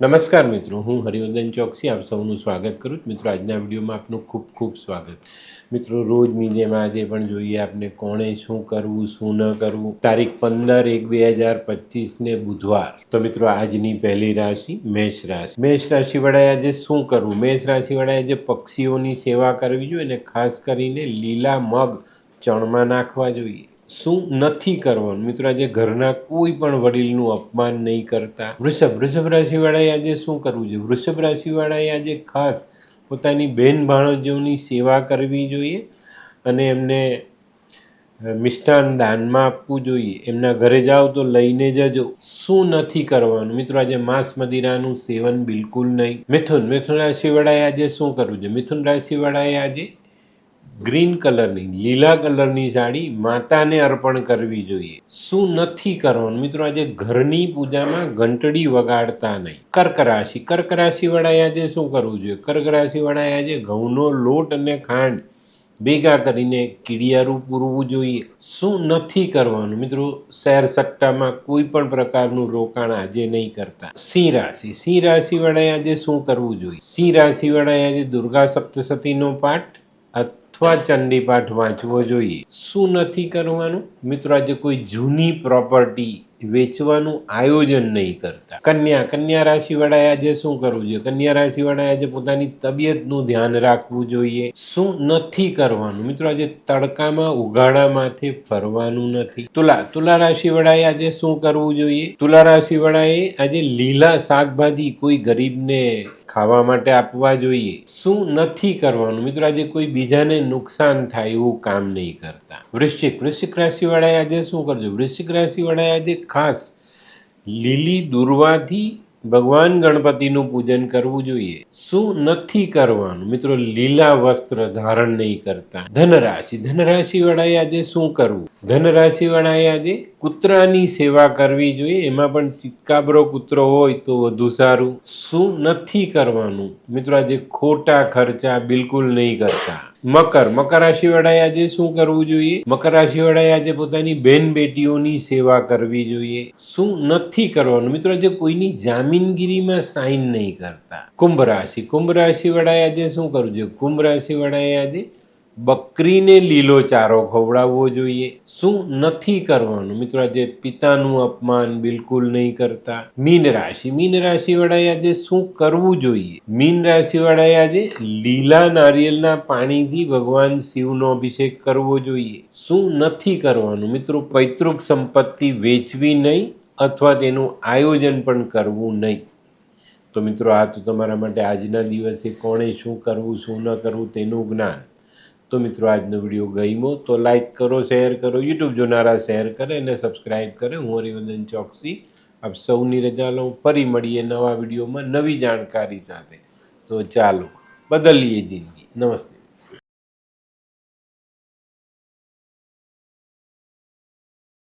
નમસ્કાર મિત્રો, હું હરિવર્ધન ચોકસી, આપ સૌનું સ્વાગત કરું છું. મિત્રો, આજના વિડીયોમાં આપનું ખૂબ ખૂબ સ્વાગત. મિત્રો, રોજની જેમ આજે પણ જોઈએ આપને કોણે શું કરવું, શું ન કરવું. તારીખ પંદર એક બે હજાર પચીસને બુધવાર. તો મિત્રો, આજની પહેલી રાશિ મેષ રાશિ. મેષ રાશિવાળાએ આજે શું કરવું? મેષ રાશિવાળાએ આજે પક્ષીઓની સેવા કરવી જોઈએ અને ખાસ કરીને લીલા મગ ચણમાં નાખવા જોઈએ. શું નથી કરવાનું? મિત્રો, આજે ઘરના કોઈ પણ વડીલનું અપમાન નહીં કરતા. વૃષભ વૃષભ રાશિવાળાએ આજે શું કરવું જોઈએ? વૃષભ રાશિવાળાએ આજે ખાસ પોતાની બેન ભાણજોની સેવા કરવી જોઈએ અને એમને મિષ્ટાન દાનમાં આપવું જોઈએ. એમના ઘરે જાઓ તો લઈને જજો. શું નથી કરવાનું? મિત્રો, આજે માંસ મદિરાનું સેવન બિલકુલ નહીં. મિથુન મિથુન રાશિવાળાએ આજે શું કરવું જોઈએ? મિથુન રાશિવાળાએ આજે ગ્રીન કલરની, લીલા કલરની સાડી માતાને અર્પણ કરવી જોઈએ. શું નથી કરવાનું? મિત્રો, આજે ઘરની પૂજામાં ઘંટડી વગાડતા નહીં. કર્ક રાશિ કર્ક રાશિવાળાએ આજે શું કરવું જોઈએ? કર્ક રાશિવાળાએ આજે ઘઉંનો લોટ અને ખાંડ ભેગા કરીને કીડિયારું પૂરવું જોઈએ. શું નથી કરવાનું? મિત્રો, શેર સટ્ટામાં કોઈ પણ પ્રકારનું રોકાણ આજે નહીં કરતા. સિંહ રાશિ. સિંહ રાશિવાળાએ આજે શું કરવું જોઈએ? સિંહ રાશિવાળાએ આજે દુર્ગા સપ્તસતીનો પાઠ અથવા ચંડી પાઠ વાંચવો જોઈએ. શું નથી કરવાનું? મિત્રો આજે કોઈ જૂની પ્રોપર્ટી વેચવાનું આયોજન નહીં કરતા. કન્યા કન્યા રાશિવાળાએ આજે શું કરવું જોઈએ? કન્યા રાશિવાળાએ આજે પોતાની તબિયતનું ધ્યાન રાખવું જોઈએ. શું નથી કરવાનું? મિત્રો, આજે તડકામાં ઉઘાડા માથે ફરવાનું નથી. તુલા તુલા રાશિવાળાએ આજે શું કરવું જોઈએ? તુલા રાશિવાળાએ આજે લીલા શાકભાજી કોઈ ગરીબને ખાવા માટે આપવા જોઈએ. શું નથી કરવાનું? મિત્રો, આજે કોઈ બીજાને નુકસાન થાય એવું કામ નહીં કરતા. વૃશ્ચિક વૃશ્ચિક રાશિવાળાએ આજે શું કરજો? વૃશ્ચિક રાશિવાળાએ આજે ખાસ લીલી દુર્વાથી ભગવાન ગણપતિનું પૂજન કરવું જોઈએ. શું નથી કરવાનું? મિત્રો, લીલા વસ્ત્ર ધારણ નહીં કરતા. ધનરાશિ ધનરાશિ વાળાએ આજે શું કરવું? ધનરાશિ વાળાએ આજે કૂતરાની સેવા કરવી જોઈએ, એમાં પણ ચિતકાબરો કૂતરો હોય તો વધુ સારું. શું નથી કરવાનું? મિત્રો, આજે ખોટા ખર્ચા બિલકુલ નહીં કરતા. મકર મકર રાશિ વાળાએ આજે શું કરવું જોઈએ? મકર રાશિ વાળાએ આજે પોતાની બેન બેટીઓની સેવા કરવી જોઈએ. શું નથી કરવાનું? મિત્રો, આજે કોઈની જામીનગીરીમાં સાઈન નહીં કરતા. કુંભ રાશિ કુંભ રાશિ વાળાએ આજે શું કરવું જોઈએ? કુંભ રાશિ વાળાએ આજે બકરીને લીલો ચારો ખવડાવવો જોઈએ. શું નથી કરવાનું? મિત્રો, આજે પિતાનું અપમાન બિલકુલ નહીં કરતા. મીન રાશિ. મીન રાશિ વાળાએ આજે શું કરવું જોઈએ? મીન રાશિ વાળાએ આજે લીલા નારિયેળના પાણીથી ભગવાન શિવનો અભિષેક કરવો જોઈએ. શું નથી કરવાનું? મિત્રો, પૈતૃક સંપત્તિ વેચવી નહીં અથવા તેનું આયોજન પણ કરવું નહીં. તો મિત્રો, આ તો તમારા માટે આજના દિવસે કોણે શું કરવું, શું ન કરવું તેનું જ્ઞાન. તો મિત્રો, આજનો વીડિયો ગમ્યો તો લાઇક કરો શેર કરો યુટ્યુબ જોનારા શેર કરે અને સબસ્ક્રાઈબ કરે. હું હરિવંદન ચોકસી. આપ સૌની રજા લઉં. ફરી મળીએ નવા વિડીયોમાં નવી જાણકારી સાથે. તો ચાલો, બદલીએ જિંદગી. નમસ્તે.